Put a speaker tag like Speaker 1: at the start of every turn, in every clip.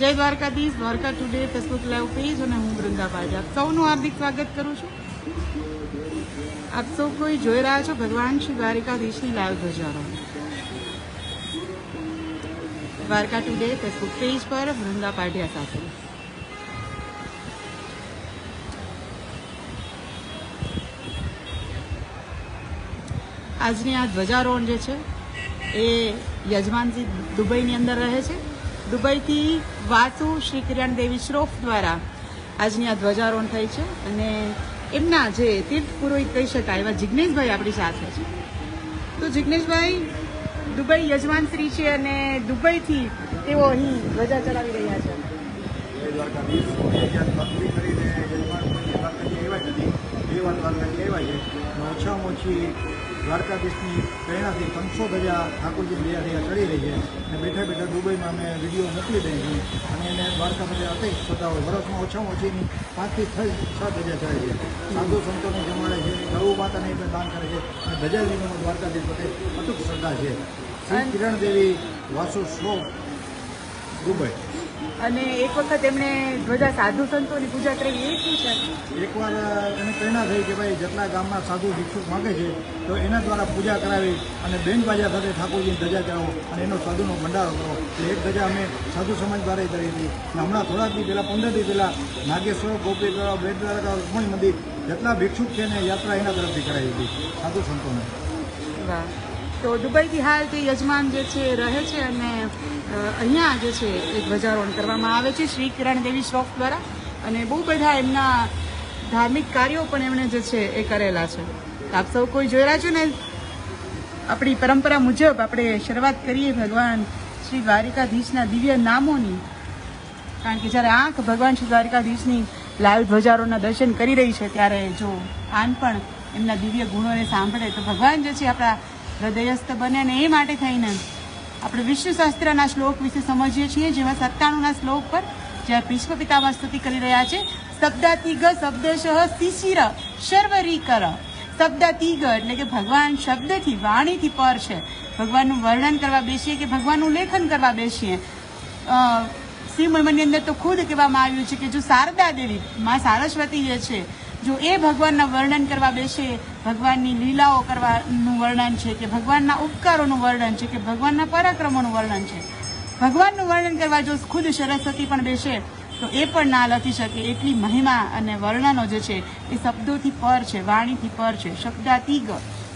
Speaker 1: જય Dwarkadhish, Dwarka today Facebook live page અને હું વૃંદા પાજા આપ સૌનું હાર્દિક સ્વાગત કરું છું. આપ સૌ કોઈ જોઈ રહ્યા છો ભગવાન શ્રી દ્વારિકાધીશની લાઈવ ધજારો. દ્વારકા ટુડે ફેસબુક પેજ પર વૃંદા પાઢિયા સાથે. આજની આ ધ્વજારોહણ જે છે, એ યજમાનજી દુબઈની અંદર રહે છે. દુબઈથી વાસુ શ્રી કિરણ દેવી શ્રોફ દ્વારા આજની આ ધ્વજારોહણ થઈ છે અને એમના જે તીર્થ પુરોહિત કહી શકાય એવા જિજ્ઞેશભાઈ આપણી સાથે છે. તો જિજ્ઞેશભાઈ દુબઈ યજમાન શ્રી છે અને દુબઈથી તેઓ અહીં ધ્વજા ચલાવી રહ્યા છે.
Speaker 2: આવ્યા છે. ઓછામાં ઓછી દ્વારકાધીશની પ્રેરણાથી પાંચસો ધજા ઠાકોરજી બે ધજા ચડી રહી છે અને બેઠા બેઠા દુબઈમાં અમે વીડિયો મોકલી દઈ છીએ અને એને દ્વારકા ધજા અતિ થતા હોય વર્ષમાં ઓછામાં ઓછી પાંચથી છ છ ધજા ચડે છે. સાધુ સંતોને જમાડે છે ગૌ માતાને પણ દાન કરે છે અને ધજાજીનો દ્વારકાધીશ પ્રત્યે અતુક શ્રદ્ધા છે. શ્રી કિરણ દેવી વાસુ શ્લોક દુબઈ.
Speaker 1: અને એક વખત એમણે ધ્વજા સાધુ સંતોની પૂજા કરી એ શું છે?
Speaker 2: એકવાર એને પ્રેરણા થઈ કે ભાઈ જેટલા ગામમાં સાધુ ભિક્ષુક માગે છે તો એના દ્વારા પૂજા કરાવી અને બેન બાજા સાથે ઠાકોરજીની ધજા ચડાવો અને એનો સાધુનો ભંડારો કરો. એટલે એક ધજા અમે સાધુ સમાજ દ્વારા કરી હતી. અને હમણાં થોડાક દી પહેલાં પંદર દી પહેલાં નાગેશ્વર ગોપી બેટ દ્વારકા રૂકમણી મંદિર જેટલા ભિક્ષુક છે ને યાત્રા એના તરફથી કરાવી હતી સાધુ સંતોને.
Speaker 1: વાહ. તો દુબઈથી હાલ તે યજમાન જે છે રહે છે અને અહીંયા જે છે એ ધ્વજારોહણ કરવામાં આવે છે શ્રી કિરણ દેવી શ્રોફ દ્વારા. અને બહુ બધા એમના ધાર્મિક કાર્યો પણ એમણે જે છે એ કરેલા છે. આપ સૌ કોઈ જોઈ રહ્યા છો ને, આપણી પરંપરા મુજબ આપણે શરૂઆત કરીએ ભગવાન શ્રી દ્વારિકાધીશના દિવ્ય નામોની. કારણ કે જ્યારે આંખ ભગવાન શ્રી દ્વારિકાધીશની લાઈવ ધ્વજારોના દર્શન કરી રહી છે, ત્યારે જો આન પણ એમના દિવ્ય ગુણોને સાંભળે, તો ભગવાન જે છે આપણા હૃદયસ્થ બને અને એ માટે થઈને આપણે વિશ્વશાસ્ત્રના શ્લોક વિશે સમજીએ છીએ જેમાં સત્તાણુંના શ્લોક પર જ્યાં ભીષ્મ પિતામાં સ્તુતિ કરી રહ્યા છે. શબ્દાતિગ શબ્દશઃ શિશિર શર્વરી કર શબ્દાતિગ એટલે કે ભગવાન શબ્દથી, વાણીથી પર છે. ભગવાનનું વર્ણન કરવા બેસીએ કે ભગવાનનું લેખન કરવા બેસીએ. શિવ મહિમાની અંદર તો ખુદ કહેવામાં આવ્યું છે કે જો શારદા દેવી, માં સારસ્વતી જે છે જો એ ભગવાનના વર્ણન કરવા બેસે, ભગવાનની લીલાઓ કરવાનું વર્ણન છે કે ભગવાનના ઉપકારોનું વર્ણન છે કે ભગવાનના પરાક્રમોનું વર્ણન છે? ભગવાનનું વર્ણન કરવા જો ખુદ સરસ્વતી પણ બેસે, તો એ પણ ના લખી શકે. એટલી મહિમા અને વર્ણનો જે છે, એ શબ્દોથી પર છે, વાણીથી પર છે. શબ્દાતિગ.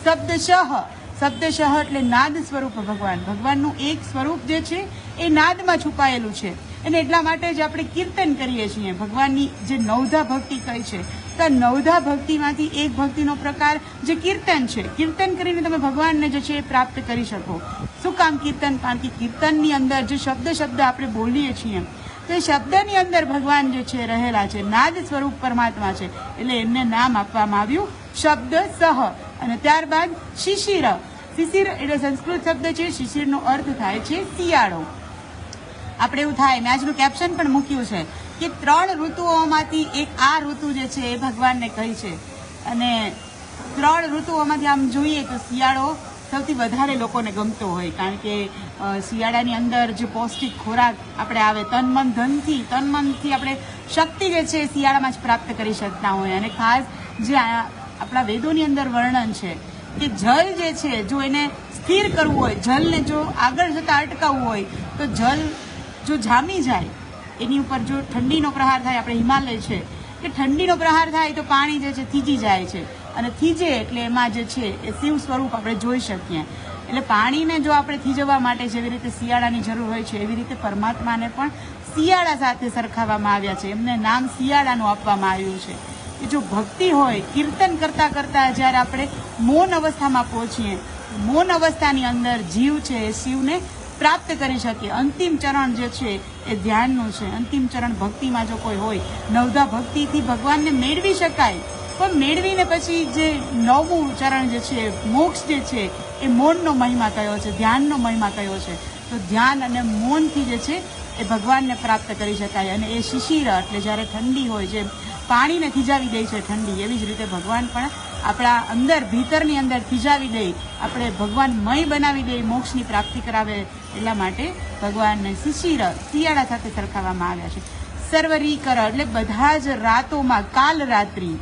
Speaker 1: શબ્દશઃ શબ્દશઃ એટલે નાદ સ્વરૂપ ભગવાન. ભગવાનનું એક સ્વરૂપ જે છે, એ નાદમાં છુપાયેલું છે. અને એટલા માટે જ આપણે કીર્તન કરીએ છીએ. ભગવાનની જે નવધા ભક્તિ કહી છે તો નવધા ભક્તિમાંથી એક ભક્તિનો પ્રકાર જે કીર્તન છે. કીર્તન કરીને તમે ભગવાનને જે છે એ પ્રાપ્ત કરી શકો. શું કામ કીર્તન? કારણ કે કીર્તનની અંદર જે શબ્દ શબ્દ આપણે બોલીએ છીએ, તો એ શબ્દની અંદર ભગવાન જે છે રહેલા છે. નાદ સ્વરૂપ પરમાત્મા છે. એટલે એમને નામ આપવામાં આવ્યું શબ્દ સહ. અને ત્યારબાદ શિશિર. શિશિર એટલે સંસ્કૃત શબ્દ છે. શિશિરનો અર્થ થાય છે શિયાળો. આપણે એવું થાય, મેં આજનું કેપ્શન પણ મૂક્યું છે. કે ત્રણ ઋતુઓમાંથી એક આ ઋતુ જે છે એ ભગવાનને કહી છે. અને ત્રણ ઋતુઓમાંથી આમ જોઈએ તો શિયાળો સૌથી વધારે લોકોને ગમતો હોય, કારણ કે શિયાળાની અંદર જે પૌષ્ટિક ખોરાક આપણે આવે તન મન ધનથી તન મનથી આપણે શક્તિ જે છે એ શિયાળામાં જ પ્રાપ્ત કરી શકતા હોય. અને ખાસ જે આપણા વેદોની અંદર વર્ણન છે કે જલ જે છે, જો એને સ્થિર કરવું હોય, જલને જો આગળ જતાં અટકાવવું હોય, તો જલ જો જામી જાય એની ઉપર જો ઠંડીનો પ્રહાર થાય, આપણે હિમાલય છે, કે ઠંડીનો પ્રહાર થાય તો પાણી જે છે થીજી જાય છે. અને થીજે એટલે એમાં જે છે એ શિવ સ્વરૂપ આપણે જોઈ શકીએ. એટલે પાણીને જો આપણે થીજવવા માટે જેવી રીતે શિયાળાની જરૂર હોય છે, એવી રીતે પરમાત્માને પણ શિયાળા સાથે સરખાવવામાં આવ્યા છે. એમને નામ શિયાળાનું આપવામાં આવ્યું છે. કે જો ભક્તિ હોય, કીર્તન કરતા કરતાં જ્યારે આપણે મૌન અવસ્થામાં પહોંચીએ, મૌન અવસ્થાની અંદર જીવ છે એ શિવને પ્રાપ્ત કરી શકે અંતિમ ચરણ જે છે એ ધ્યાનનું છે. અંતિમ ચરણ ભક્તિમાં જો કોઈ હોય, નવધા ભક્તિથી ભગવાનને મેળવી શકાય. પણ મેળવીને પછી જે નવમું ચરણ જે છે, મોક્ષ જે છે, એ મૌનનો મહિમા કયો છે? ધ્યાનનો મહિમા કયો છે? તો ધ્યાન અને મૌનથી જે છે, એ ભગવાનને પ્રાપ્ત કરી શકાય. અને એ શિશિર, એટલે જ્યારે ઠંડી હોય, જે પાણીને થીજાવી દે છે ઠંડી, એવી જ રીતે ભગવાન પણ આપણા અંદર, ભીતરની અંદર થીજાવી દઈ, આપણે ભગવાનમય બનાવી દઈ, મોક્ષની પ્રાપ્તિ કરાવે એટલા માટે ભગવાનને શિશિર શિયાળા સાથે સરખાવવામાં આવ્યા છે. સર્વરીકર એટલે બધા જ રાતોમાં કાલ રાત્રિ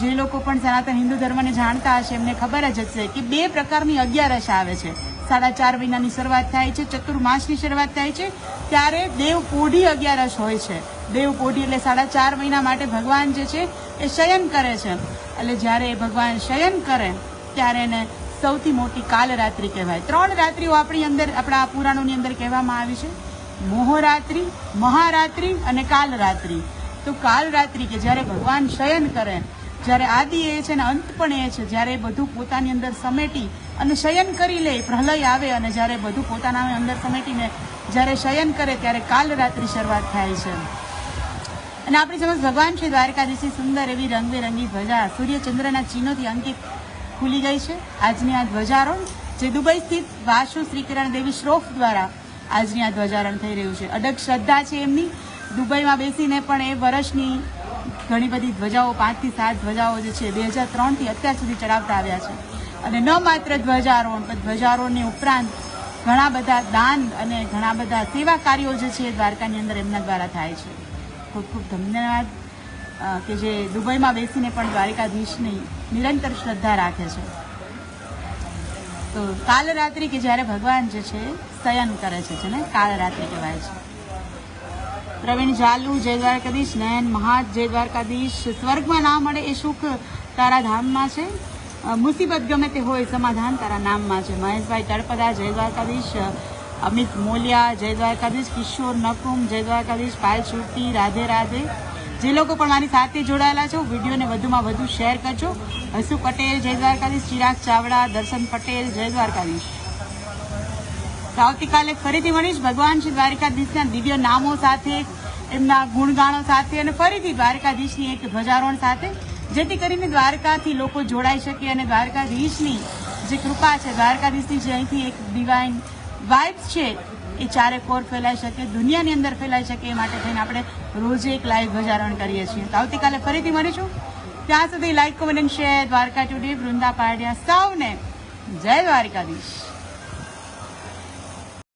Speaker 1: જે લોકો પણ સનાતન હિન્દુ ધર્મને જાણતા હશે, એમને ખબર જ હશે કે બે પ્રકારની અગિયારસ આવે છે. સાડા ચાર મહિનાની શરૂઆત થાય છે, ચતુર્માસની શરૂઆત થાય છે, ત્યારે દેવ પોઢી અગિયારસ હોય છે. દેવ પોઢી એટલે સાડા ચાર મહિના માટે ભગવાન જે છે, એ શયન કરે છે. એટલે જ્યારે ભગવાન શયન કરે, ત્યારે એને સૌથી મોટી કાલરાત્રિ કહેવાય. ત્રણ રાત્રિઓ આપણી અંદર, આપણા પુરાણોની અંદર કહેવામાં આવી છે. મોહરાત્રિ, મહારાત્રિ અને કાલરાત્રિ. તો કાલરાત્રિ કે જ્યારે ભગવાન શયન કરે, જ્યારે આદિ એ છે ને અંત પણ એ છે, જ્યારે બધું પોતાની અંદર સમેટી અને શયન કરી લે, પ્રલય આવે અને જ્યારે બધું પોતાના અંદર સમેટીને જ્યારે શયન કરે, ત્યારે કાલરાત્રિ શરૂઆત થાય છે. અને આપણી સમજ ભગવાન શ્રી દ્વારકાધીશની સુંદર એવી રંગબેરંગી ધ્વજા સૂર્યચંદ્રના ચિહ્નોથી અંકિત ખુલી ગઈ છે. આજની આ ધ્વજારોહણ જે દુબઈ સ્થિત વાસુ શ્રી કિરણ દેવી શ્રોફ દ્વારા આજની આ ધ્વજારોહણ થઈ રહ્યું છે. અડગ શ્રદ્ધા છે એમની. દુબઈમાં બેસીને પણ એ વર્ષની ઘણી બધી ધ્વજાઓ પાંચથી સાત ધ્વજાઓ જે છે, બે હજાર ત્રણથી અત્યાર સુધી ચડાવતા આવ્યા છે. અને ન માત્ર ધ્વજારોહણ, પણ ધ્વજારોહણની ઉપરાંત ઘણા બધા દાન અને ઘણા બધા સેવા કાર્યો જે છે દ્વારકાની અંદર એમના દ્વારા થાય છે. ખૂબ ખૂબ ધન્યવાદ. કે જે દુબઈમાં બેસીને પણ દ્વારિકાધીશની નિરંતર શ્રદ્ધા રાખે છે. તો કાલરાત્રિ કે જ્યારે ભગવાન જે છે, શયન કરે છે, જેને કાલરાત્રિ કહેવાય છે. પ્રવીણ જાલુ, જય દ્વારકાધીશ, નયન મહાજ જય દ્વારકાધીશ, સ્વર્ગમાં ના મળે એ સુખ તારા ધામમાં છે. મુસીબત ગમે તે હોય, સમાધાન તારા નામમાં છે. મહેશભાઈ તળપદા, જય દ્વારકાધીશ અમિત મોલિયા, જય દ્વારકાધીશ, કિશોર નકુમ, જય દ્વારકાધીશ, પાયલ શુટી રાધે રાધે. જે લોકો પણ મારી સાથે જોડાયેલા છો, વિડીયોને વધુમાં વધુ શેર કરજો. હસુ પટેલ, જય દ્વારકાધીશ, ચિરાગ ચાવડા, દર્શન પટેલ, જય દ્વારકાધીશ. તો આવતીકાલે ફરીથી મળીશ ભગવાન શ્રી દ્વારકાધીશના દિવ્ય નામો સાથે, એમના ગુણગાણો સાથે અને ફરીથી દ્વારકાધીશની એક ધ્વજારોહણ સાથે, જેથી કરીને દ્વારકાથી લોકો જોડાઈ શકે અને દ્વારકાધીશની જે કૃપા છે, દ્વારકાધીશની જે અહીંથી એક ડિવાઇન વાઇબ્સ છે એ ચારે કોર ફેલાઈ શકે, દુનિયાની અંદર ફેલાઈ શકે એ માટે થઈને આપણે રોજે એક લાઈવ ધ્વજારોહણ કરીએ છીએ. તો આવતીકાલે ફરીથી મળીશું. ત્યાં સુધી like comment share Dwarka today Vrunda Padya સૌને જય દ્વારકાધીશ.